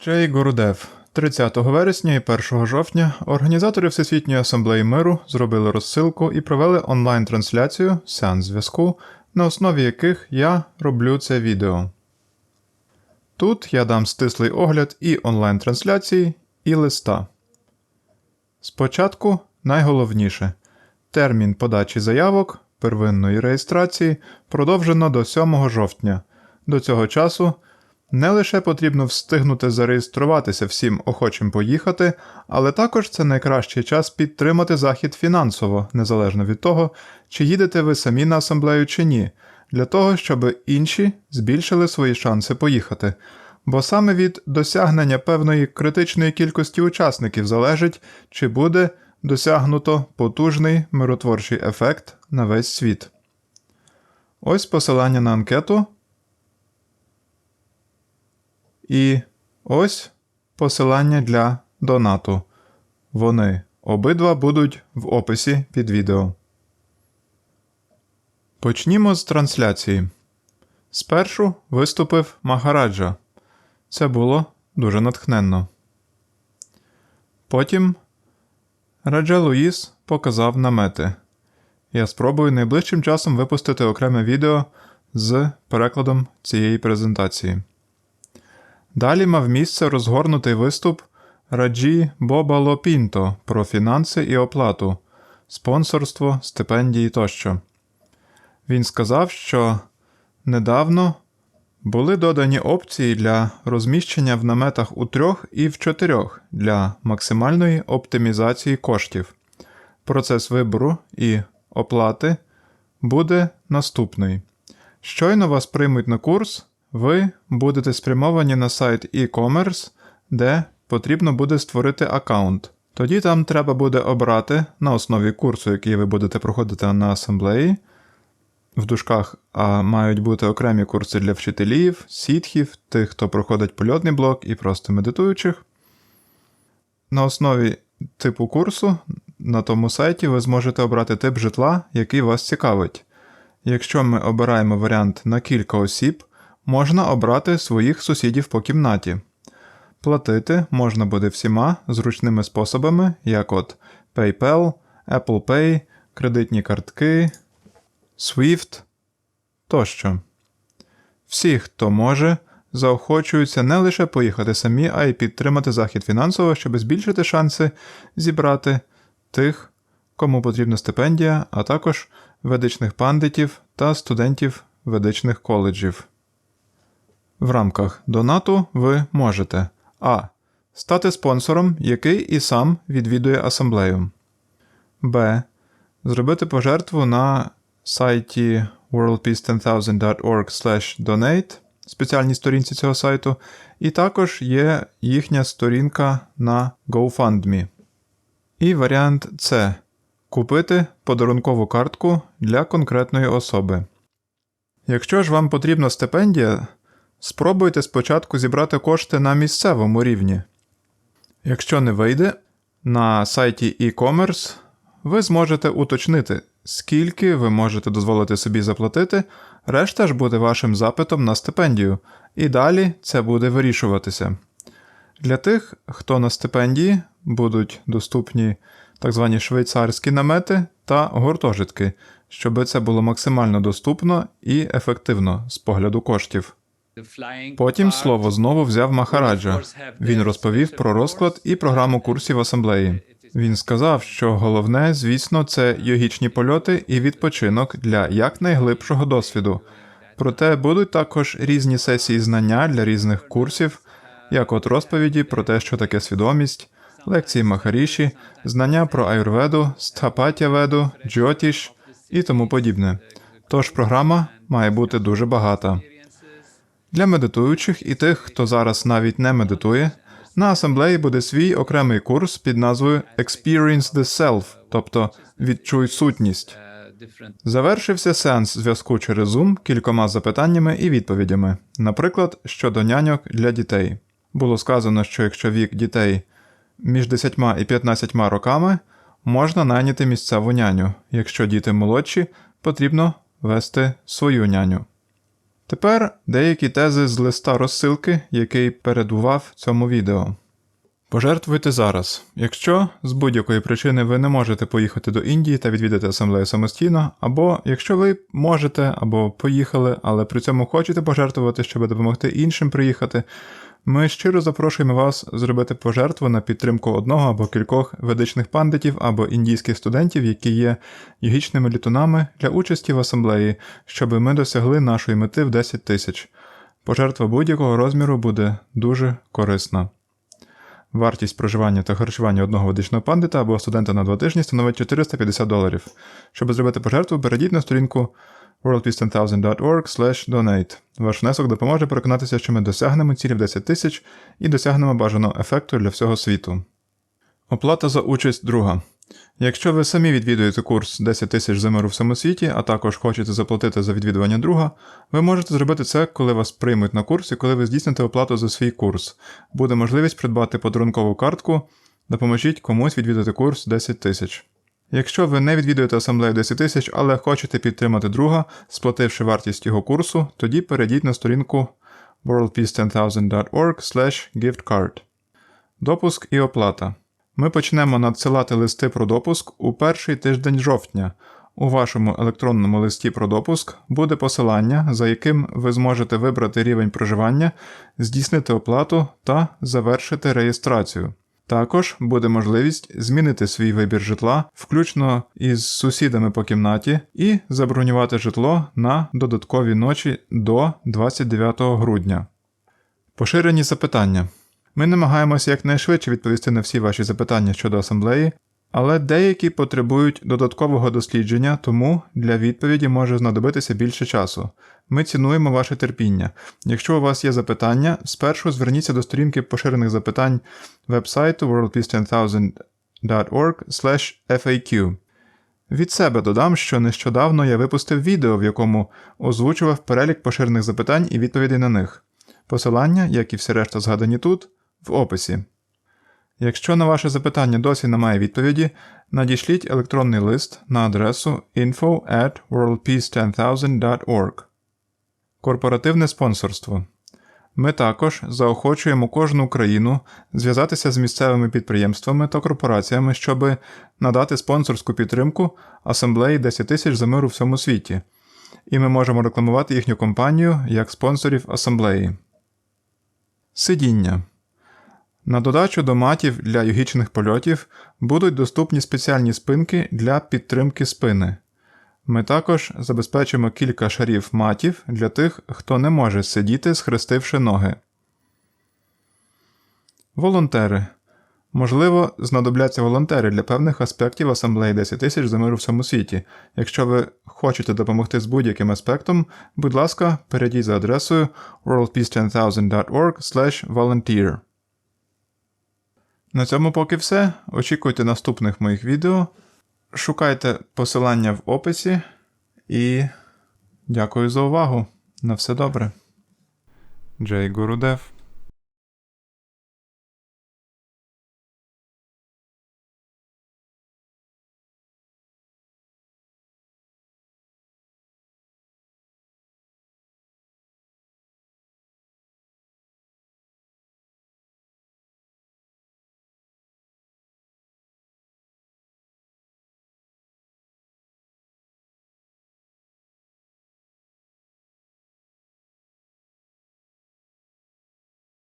Джей Гурудев. 30 вересня і 1 жовтня організатори Всесвітньої асамблеї миру зробили розсилку і провели онлайн-трансляцію сеанс зв'язку, на основі яких я роблю це відео. Тут я дам стислий огляд і онлайн-трансляції, і листа. Спочатку найголовніше термін подачі заявок первинної реєстрації продовжено до 7 жовтня. До цього часу не лише потрібно встигнути зареєструватися всім охочим поїхати, але також це найкращий час підтримати захід фінансово, незалежно від того, чи їдете ви самі на асамблею чи ні, для того, щоб інші збільшили свої шанси поїхати. Бо саме від досягнення певної критичної кількості учасників залежить, чи буде досягнуто потужний миротворчий ефект на весь світ. Ось посилання на анкету. І ось посилання для донату. Вони обидва будуть в описі під відео. Почнімо з трансляції. Спершу виступив Магараджа. Це було дуже натхненно. Потім Раджа Луїс показав намети. Я спробую найближчим часом випустити окреме відео з перекладом цієї презентації. Далі мав місце розгорнутий виступ Раджі Боба Лопінто про фінанси і оплату, спонсорство, стипендії тощо. Він сказав, що недавно були додані опції для розміщення в наметах у трьох і в чотирьох для максимальної оптимізації коштів. Процес вибору і оплати буде наступний. Щойно вас приймуть на курс, ви будете спрямовані на сайт e-commerce, де потрібно буде створити аккаунт. Тоді там треба буде обрати на основі курсу, який ви будете проходити на асамблеї. В дужках а мають бути окремі курси для вчителів, сітхів, тих, хто проходить польотний блок і просто медитуючих. На основі типу курсу на тому сайті ви зможете обрати тип житла, який вас цікавить. Якщо ми обираємо варіант на кілька осіб, можна обрати своїх сусідів по кімнаті. Платити можна буде всіма зручними способами, як от PayPal, Apple Pay, кредитні картки, Swift тощо. Всі, хто може, заохочуються не лише поїхати самі, а й підтримати захід фінансово, щоб збільшити шанси зібрати тих, кому потрібна стипендія, а також ведичних пандитів та студентів ведичних коледжів. В рамках донату ви можете А. Стати спонсором, який і сам відвідує асамблею. Б. Зробити пожертву на сайті worldpeace10000.org donate спеціальній сторінці цього сайту, і також є їхня сторінка на GoFundMe. І варіант С. Купити подарункову картку для конкретної особи. Якщо ж вам потрібна стипендія, спробуйте спочатку зібрати кошти на місцевому рівні. Якщо не вийде, на сайті e-commerce ви зможете уточнити, скільки ви можете дозволити собі заплатити, решта ж буде вашим запитом на стипендію, і далі це буде вирішуватися. Для тих, хто на стипендії, будуть доступні так звані швейцарські намети та гуртожитки, щоб це було максимально доступно і ефективно з погляду коштів. Потім слово знову взяв Махараджа. Він розповів про розклад і програму курсів асамблеї. Він сказав, що головне, звісно, це йогічні польоти і відпочинок для якнайглибшого досвіду. Проте будуть також різні сесії знання для різних курсів, як от розповіді про те, що таке свідомість, лекції Махаріші, знання про аюрведу, стхапатя-веду, джотіш і тому подібне. Тож програма має бути дуже багата. Для медитуючих і тих, хто зараз навіть не медитує, на асамблеї буде свій окремий курс під назвою Experience the Self, тобто Відчуй сутність. Завершився сеанс зв'язку через Zoom кількома запитаннями і відповідями, наприклад, щодо няньок для дітей. Було сказано, що якщо вік дітей між 10 і 15 роками, можна найняти місцеву няню. Якщо діти молодші, потрібно вести свою няню. Тепер деякі тези з листа розсилки, який передував цьому відео. Пожертвуйте зараз. Якщо з будь-якої причини ви не можете поїхати до Індії та відвідати асамблею самостійно, або якщо ви можете або поїхали, але при цьому хочете пожертвувати, щоб допомогти іншим приїхати, ми щиро запрошуємо вас зробити пожертву на підтримку одного або кількох ведичних пандитів або індійських студентів, які є йогічними літунами для участі в асамблеї, щоб ми досягли нашої мети в 10 тисяч. Пожертва будь-якого розміру буде дуже корисна. Вартість проживання та харчування одного ведичного пандита або студента на два тижні становить 450 доларів. Щоб зробити пожертву, перейдіть на сторінку worldpeace100.org donate. Ваш внесок допоможе переконатися, що ми досягнемо цілі в 10 тисяч і досягнемо бажаного ефекту для всього світу. Оплата за участь друга. Якщо ви самі відвідуєте курс 10 тисяч за миру в всьому світі, а також хочете заплатити за відвідування друга, ви можете зробити це, коли вас приймуть на курс і коли ви здійсните оплату за свій курс. Буде можливість придбати подарункову картку, допоможіть комусь відвідати курс 10 тисяч. Якщо ви не відвідуєте асамблею 10 тисяч, але хочете підтримати друга, сплативши вартість його курсу, тоді перейдіть на сторінку worldpeace10000.org giftcard. Допуск і оплата. Ми почнемо надсилати листи про допуск у перший тиждень жовтня. У вашому електронному листі про допуск буде посилання, за яким ви зможете вибрати рівень проживання, здійснити оплату та завершити реєстрацію. Також буде можливість змінити свій вибір житла, включно із сусідами по кімнаті, і забронювати житло на додаткові ночі до 29 грудня. Поширені запитання. Ми намагаємося якнайшвидше відповісти на всі ваші запитання щодо асамблеї, але деякі потребують додаткового дослідження, тому для відповіді може знадобитися більше часу. Ми цінуємо ваше терпіння. Якщо у вас є запитання, спершу зверніться до сторінки поширених запитань вебсайту worldpeace10000.org FAQ. Від себе додам, що нещодавно я випустив відео, в якому озвучував перелік поширених запитань і відповідей на них. Посилання, як і всі решта згадані тут, в описі. Якщо на ваше запитання досі немає відповіді, надішліть електронний лист на адресу info at worldpeace10000.org. Корпоративне спонсорство. Ми також заохочуємо кожну країну зв'язатися з місцевими підприємствами та корпораціями, щоб надати спонсорську підтримку асамблеї 10 тисяч за миру в всьому світі, і ми можемо рекламувати їхню компанію як спонсорів асамблеї. Сидіння. На додачу до матів для йогічних польотів будуть доступні спеціальні спинки для підтримки спини. Ми також забезпечимо кілька шарів матів для тих, хто не може сидіти, схрестивши ноги. Волонтери. Можливо, знадобляться волонтери для певних аспектів асамблеї 10 тисяч за мир у всьому світі. Якщо ви хочете допомогти з будь-яким аспектом, будь ласка, перейдіть за адресою worldpeace10000.org volunteer. На цьому поки все. Очікуйте наступних моїх відео. Шукайте посилання в описі і дякую за увагу. На все добре. Джей Гурудев